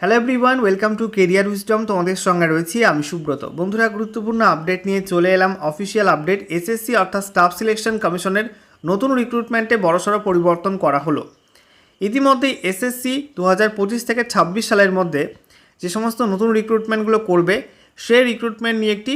Hello everyone welcome to career wisdom তোমাদের সঙ্গে রয়েছি আমি সুব্রত। বন্ধুরা, গুরুত্বপূর্ণ আপডেট নিয়ে চলে এলাম অফিসিয়াল আপডেট এসএসসি অর্থাৎ স্টাফ সিলেকশন কমিশনের নতুন রিক্রুটমেন্টে বড়সড় পরিবর্তন করা হলো। ইতিমধ্যেই এসএসসি দু হাজার পঁচিশ থেকে ছাব্বিশ সালের মধ্যে যে সমস্ত নতুন রিক্রুটমেন্টগুলো করবে সেই রিক্রুটমেন্ট নিয়ে একটি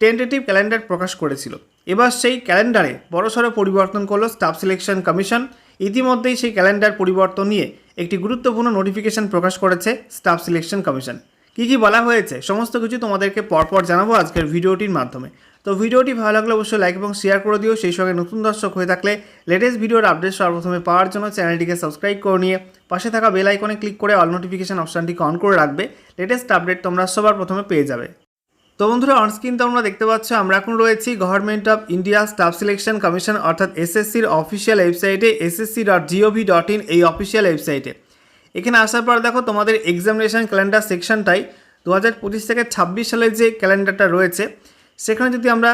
টেন্টেটিভ ক্যালেন্ডার প্রকাশ করেছিল। এবার সেই ক্যালেন্ডারে বড়সড় পরিবর্তন করল স্টাফ সিলেকশন কমিশন ইতিমধ্যেই সেই ক্যালেন্ডার পরিবর্তন নিয়ে একটি গুরুত্বপূর্ণ নোটিফিকেশন প্রকাশ করেছে স্টাফ সিলেকশন কমিশন কী কী বলা হয়েছে? সমস্ত কিছু তোমাদেরকে পরপর জানাব আজকের ভিডিওটির মাধ্যমে। তো ভিডিওটি ভালো লাগলে অবশ্যই লাইক এবং শেয়ার করে দিও। সেই সঙ্গে নতুন দর্শক হয়ে থাকলে লেটেস্ট ভিডিওর আপডেট সর্বপ্রথমে পাওয়ার জন্য চ্যানেলটিকে সাবস্ক্রাইব করে নিয়ে পাশে থাকা বেল আইকনে ক্লিক করে অল নোটিফিকেশন অপশানটিকে অন করে রাখবে। লেটেস্ট আপডেট তোমরা সবার প্রথমে পেয়ে যাবে। তো বন্ধুরা অনস্ক্রিন তোমরা দেখতে পাচ্ছ, আমরা এখন রয়েছি government of India staff selection commission অর্থাৎ এসএসসির অফিসিয়াল ওয়েবসাইটে SSC dot gov dot in এই অফিসিয়াল ওয়েবসাইটে এখানে আসার পর দেখো, তোমাদের এক্সামিনেশন ক্যালেন্ডার সেকশনটাই দু হাজার পঁচিশ থেকে ছাব্বিশ সালের যে ক্যালেন্ডারটা রয়েছে, সেখানে যদি আমরা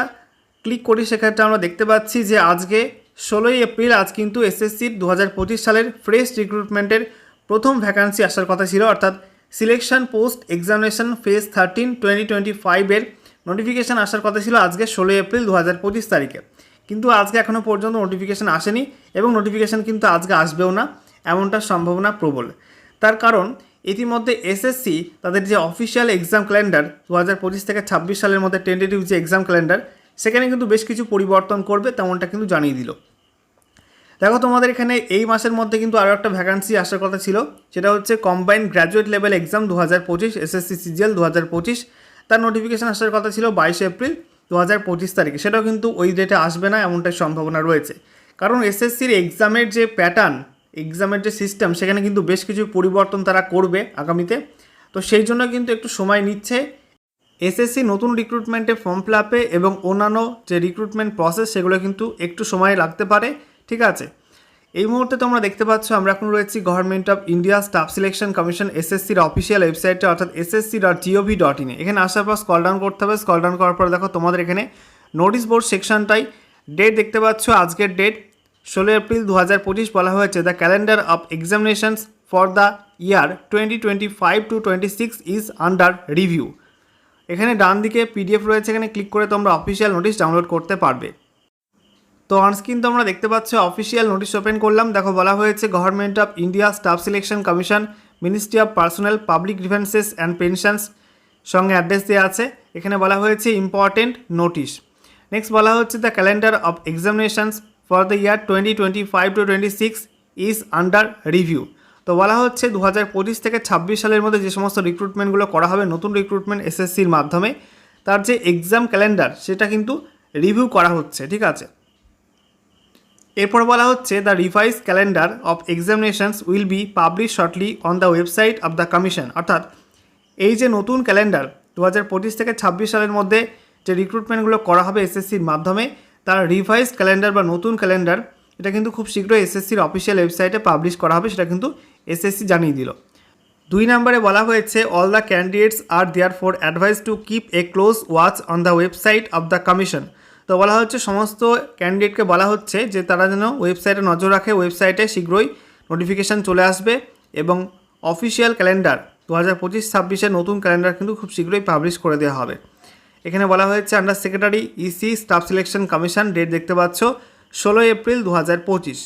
ক্লিক করি, সেক্ষেত্রে আমরা দেখতে পাচ্ছি যে আজকে ষোলোই এপ্রিল, আজ কিন্তু এসএসসির দু হাজার পঁচিশ সালের ফ্রেশ রিক্রুটমেন্টের প্রথম ভ্যাকান্সি আসার কথা ছিল, অর্থাৎ selection post examination phase thirteen twenty twenty ফাইভের নোটিফিকেশান আসার কথা ছিল আজকে ষোলোই এপ্রিল দু হাজার পঁচিশ তারিখে। কিন্তু আজকে এখনও পর্যন্ত নোটিফিকেশান আসেনি এবং নোটিফিকেশান কিন্তু আজকে আসবেও না এমনটার সম্ভাবনা প্রবল। তার কারণ, ইতিমধ্যে এসএসসি তাদের যে অফিসিয়াল এক্সাম ক্যালেন্ডার দু হাজার পঁচিশ থেকে ছাব্বিশ সালের মধ্যে টেন্টেটিভ যে এক্সাম ক্যালেন্ডার সেখানে কিন্তু বেশ কিছু পরিবর্তন করবে তেমনটা কিন্তু জানিয়ে দিল। দেখো তোমাদের এখানে এই মাসের মধ্যে কিন্তু আরও একটা ভ্যাকান্সি আসার কথা ছিল, সেটা হচ্ছে কম্বাইন্ড গ্র্যাজুয়েট লেভেল এক্সাম দু হাজার পঁচিশ এসএসসি সিজিএল দু হাজার পঁচিশ। তার নোটিফিকেশান আসার কথা ছিল বাইশে এপ্রিল দু হাজার পঁচিশ তারিখে। সেটাও কিন্তু ওই ডেটে আসবে না, এমনটাই সম্ভাবনা রয়েছে। কারণ এসএসসির এক্সামের যে প্যাটার্ন এক্সামের যে সিস্টেম সেখানে কিন্তু বেশ কিছু পরিবর্তন তারা করবে আগামীতে। তো সেই জন্য কিন্তু একটু সময় নিচ্ছে। এসএসসি নতুন রিক্রুটমেন্টে ফর্ম ফিল আপে এবং অন্যান্য যে রিক্রুটমেন্ট প্রসেস সেগুলো কিন্তু একটু সময় লাগতে পারে। ঠিক আছে? এই মুহূর্তে তোমরা দেখতে পাচ্ছ, আমরা এখন রয়েছি government of India staff selection commission এসএসসির অফিসিয়াল ওয়েবসাইটে অর্থাৎ এসএসসি ডট জিওভি ডট ইনে এখানে আসার পর স্কল ডাউন করতে হবে। স্কল ডাউন করার পর দেখো, তোমাদের এখানে নোটিশ বোর্ড সেকশনটাই ডেট দেখতে পাচ্ছ, আজকের ডেট ষোলো এপ্রিল দু হাজার পঁচিশ বলা হয়েছে। The calendar of examinations for the year twenty twenty five to twenty six is under review এখানে ডান দিকে পিডিএফ রয়েছে, এখানে ক্লিক করে তোমরা অফিসিয়াল নোটিশ ডাউনলোড করতে পারবে। তো অনস্ক্রিন তোমরা দেখতে পাচ্ছ অফিসিয়াল নোটিশ ওপেন করলাম। দেখো, বলা হয়েছে government of India staff selection commission ministry of personnel public grievances and pensions সঙ্গে অ্যাড্রেস দেওয়া আছে। এখানে বলা হয়েছে ইম্পর্টেন্ট নোটিশ নেক্সট বলা হচ্ছে the calendar of examinations for the year twenty twenty five to twenty six is under review তো বলা হচ্ছে দু হাজার পঁচিশ থেকে ছাব্বিশ সালের মধ্যে যে সমস্ত রিক্রুটমেন্টগুলো করা হবে, নতুন রিক্রুটমেন্ট এসএসসির মাধ্যমে, তার যে এক্সাম ক্যালেন্ডার সেটা কিন্তু রিভিউ করা হচ্ছে, ঠিক আছে? এরপর বলা হচ্ছে the revise calendar of examinations will be publish shortly on the website of the commission অর্থাৎ, এই যে নতুন ক্যালেন্ডার দু হাজার পঁচিশ থেকে ছাব্বিশ সালের মধ্যে যে রিক্রুটমেন্টগুলো করা হবে এসএসসির মাধ্যমে, তার রিভাইজ ক্যালেন্ডার বা নতুন ক্যালেন্ডার এটা কিন্তু খুব শীঘ্রই এসএসসির অফিসিয়াল ওয়েবসাইটে পাবলিশ করা হবে, সেটা কিন্তু এসএসসি জানিয়ে দিল। দুই নম্বরে বলা হয়েছে all the candidates are therefore advice to keep a close watch on the website of the commission তো বলা হচ্ছে সমস্ত ক্যান্ডিডেটকে বলা হচ্ছে যে তারা যেন ওয়েবসাইটে নজর রাখে ওয়েবসাইটে শীঘ্রই নোটিফিকেশান চলে আসবে এবং অফিসিয়াল ক্যালেন্ডার দু হাজার পঁচিশ ছাব্বিশের নতুন ক্যালেন্ডার কিন্তু খুব শীঘ্রই পাবলিশ করে দেওয়া হবে। এখানে বলা হয়েছে under secretary EC staff selection commission date দেখতে পাচ্ছ, ষোলোই এপ্রিল দু হাজার পঁচিশ।